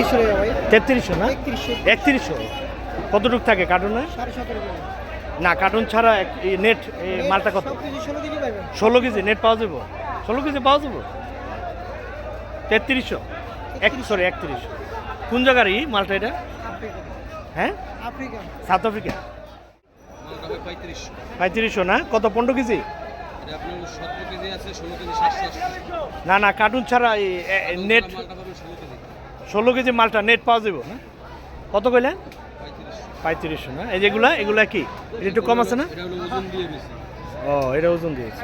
তেত্রিশশো তেত্রিশশো না? একত্রিশশো। একত্রিশশো? কতটুক থাকে কার্টুনে? না কার্টুন ছাড়া এই নেট এই মালটা কত? ষোলো কেজি নেট পাওয়া যাব? ষোলো কেজি পাওয়া যাব? তেত্রিশশো? এক সরি একত্রিশশো কোন জায়গার এই মালটা এটা? হ্যাঁ? আফ্রিকা। South Africa? পঁয়ত্রিশশো। না? কত পনেরো কেজি? না না কার্টুন ছাড়া নেট ষোলো কেজি মালটা নেট পাওয়া যাবে না? কত কইলেন? পঁয়ত্রিশশো না? এই যেগুলা এগুলা কি? এটা একটু কম আছে না? ও এটা ওজন দিয়েছে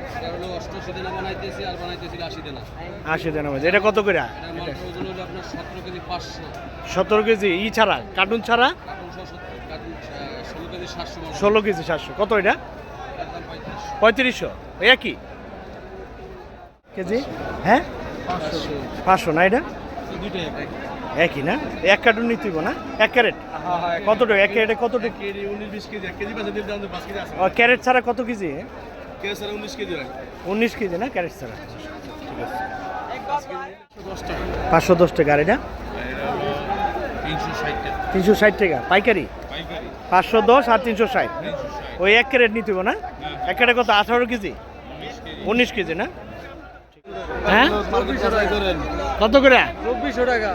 আশি দিনা। এটা কত করে সতেরো কেজি ই ছাড়া? কার্টুন ছাড়া? ষোলো কেজি সাতশো কত এটা? পঁয়ত্রিশশো। একই? কেজি? হ্যাঁ? পাঁচশো না এটা? দুইটাই একই। না? এক কার্টুন নিতে হইবো না? এক ক্যারেট? কত টাকা? এক ক্যারেটে কত টাকা কেজি উনিশ বিশ এক ক্যারেট ছাড়া কত কেজি? স্যার উনিশ কেজি উনিশ কেজি না ক্যারেট ছাড়া? ঠিক আছে। পাঁচশো দশ টাকা। আর এটা তিনশো ষাট টাকা। পাইকারি? পাঁচশো দশ আর তিনশো ষাট? ওই এক ক্যারেট নিতে না? এক ক্যারেট কত আঠারো কেজি? উনিশ কেজি। না? হ্যাঁ? কত করে? চব্বিশশো টাকা।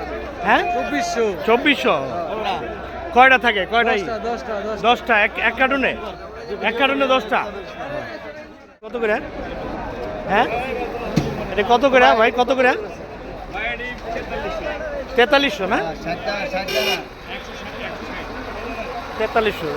হ্যাঁ? চব্বিশশো। চব্বিশশো? কয়টা থাকে? কয়টা? দশটা এক এক কার্টুনে? এক কার্টুনে দশটা? কত করে? হ্যাঁ? এটা কত করে ভাই? কত করে? তেতাল্লিশশো না। তেতাল্লিশশো।